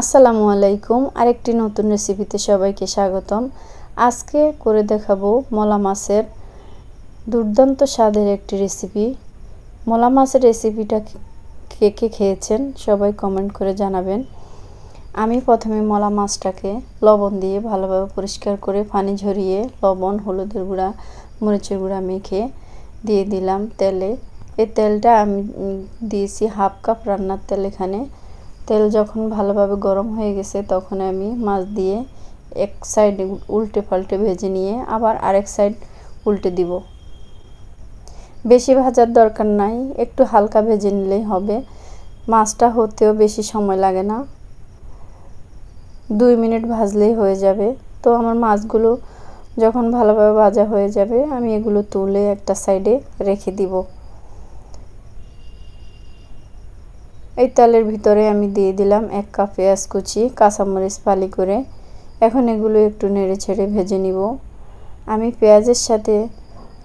আসসালামু আলাইকুম। আরেকটি নতুন রেসিপিতে সবাইকে স্বাগতম। আজকে করে দেখাবো মলা মাছের দুর্দান্ত স্বাদের একটি রেসিপি মলা মাছের রেসিপিটা কে কে খেয়েছেন সবাই কমেন্ট করে জানাবেন। আমি প্রথমে মলা মাছটাকে লবণ দিয়ে ভালোভাবে পরিষ্কার করে পানি ঝরিয়ে লবণ, হলুদের গুঁড়া, মরিচের গুঁড়া মেখে দিয়ে দিলাম তেলে। এই তেলটা আমি দিয়েছি হাফ কাপ রান্নার তেল এখানে। তেল যখন ভালোভাবে গরম হয়ে গেছে, তখন আমি মাছ দিয়ে এক সাইড উল্টে পাল্টে ভেজে নিয়ে আবার আরেক সাইড উল্টে দিব। বেশি ভাজার দরকার নাই, একটু হালকা ভেজে নিলেই হবে। মাছটা হতেও বেশি সময় লাগে না। দুই মিনিট ভাজলেই হয়ে যাবে। তো আমার মাছগুলো যখন ভালোভাবে ভাজা হয়ে যাবে, আমি এগুলো তুলে একটা সাইডে রেখে দিব। এই তেলের ভিতরে আমি দিয়ে দিলাম এক কাপ পেঁয়াজ কুচি, কাঁচামরিচ ফালি করে। এখন এগুলো একটু নেড়ে ছেড়ে ভেজে নিব। আমি পেঁয়াজের সাথে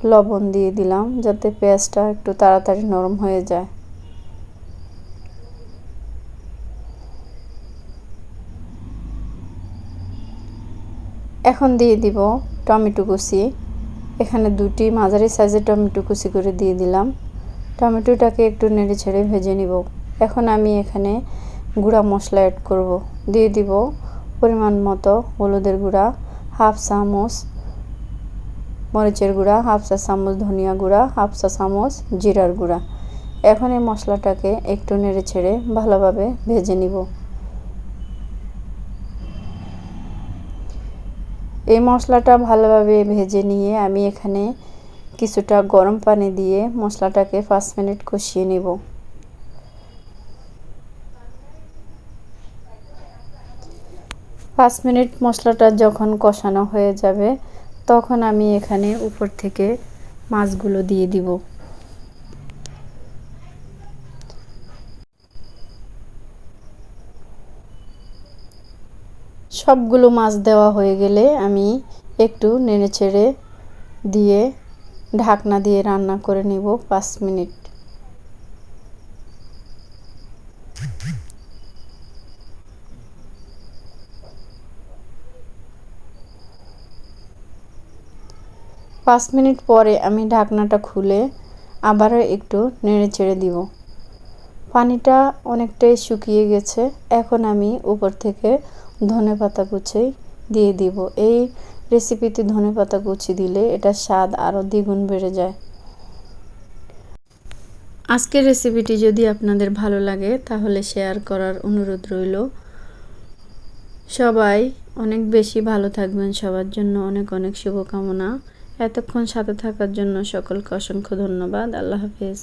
লবণ দিয়ে দিলাম যাতে পেঁয়াজটা একটু তাড়াতাড়ি নরম হয়ে যায়। এখন দিয়ে দিব টমেটো কুচি। এখানে দুটি মাঝারি সাইজের টমেটো কুচি করে দিয়ে দিলাম। টমেটোটাকে একটু নেড়ে ছেড়ে ভেজে নিব। এখন আমি এখানে গুঁড়া মশলা অ্যাড করব। দিয়ে দিব পরিমাণ মতো হলুদের গুঁড়া, হাফ চামচ মরিচের গুঁড়া, হাফ চা চামচ ধনিয়া গুঁড়া, হাফ চা চামচ জিরার গুঁড়া। এখন এই মশলাটাকে একটু নেড়ে ছেড়ে ভালোভাবে ভেজে নিব। এই মশলাটা ভালোভাবে ভেজে নিয়ে আমি এখানে কিছুটা গরম পানি দিয়ে মশলাটাকে পাঁচ মিনিট কষিয়ে নেব। পাঁচ মিনিট মশলাটা যখন কষানো হয়ে যাবে, তখন আমি এখানে উপর থেকে মাছগুলো দিয়ে দিব। সবগুলো মাছ দেওয়া হয়ে গেলে আমি একটু নেড়ে ছেড়ে দিয়ে ঢাকনা দিয়ে রান্না করে নিব পাঁচ মিনিট। পাঁচ মিনিট পরে আমি ঢাকনাটা খুলে আবারও একটু নেড়ে ছেড়ে দিব। পানিটা অনেকটাই শুকিয়ে গেছে। এখন আমি উপর থেকে ধনে পাতা কুচি দিয়ে দিব। এই রেসিপিতে ধনে পাতা কুচি দিলে এটা স্বাদ আরও দ্বিগুণ বেড়ে যায়। আজকের রেসিপিটি যদি আপনাদের ভালো লাগে, তাহলে শেয়ার করার অনুরোধ রইল। সবাই অনেক বেশি ভালো থাকবেন। সবার জন্য অনেক অনেক শুভকামনা। এতক্ষণ সাথে থাকার জন্য সকলকে অসংখ্য ধন্যবাদ। আল্লাহ হাফেজ।